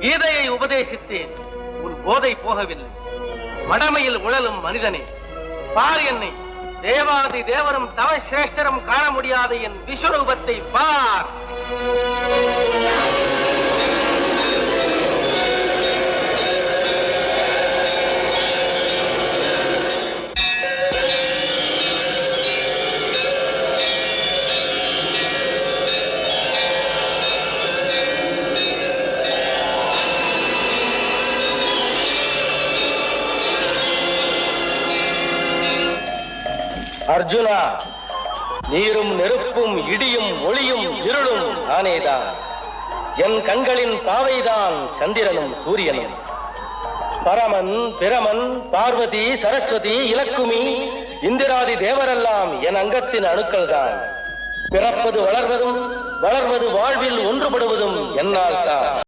கீதையை உபதேசித்தேன். உன் போதை போகவில்லை. மடமையில் உழலும் மனிதனே பார் என்னை. தேவாதி தேவரும் தவசிரேஷ்டரும் காண முடியாத என் விஸ்வரூபத்தை பார். அர்ஜுனா நீரும் நெருப்பும் இடியும் ஒளியும் இருளும் நானேதான். என் கண்களின் பாவைதான் சந்திரனும் சூரியனும். பரமன் பிரமன் பார்வதி சரஸ்வதி இலக்குமி இந்திராதி தேவரெல்லாம் என் அங்கத்தின் அணுக்கள்தான். பிறப்பது வளர்வதும் வளர்வது வாழ்வில் ஒன்றுபடுவதும் என்னால் தான்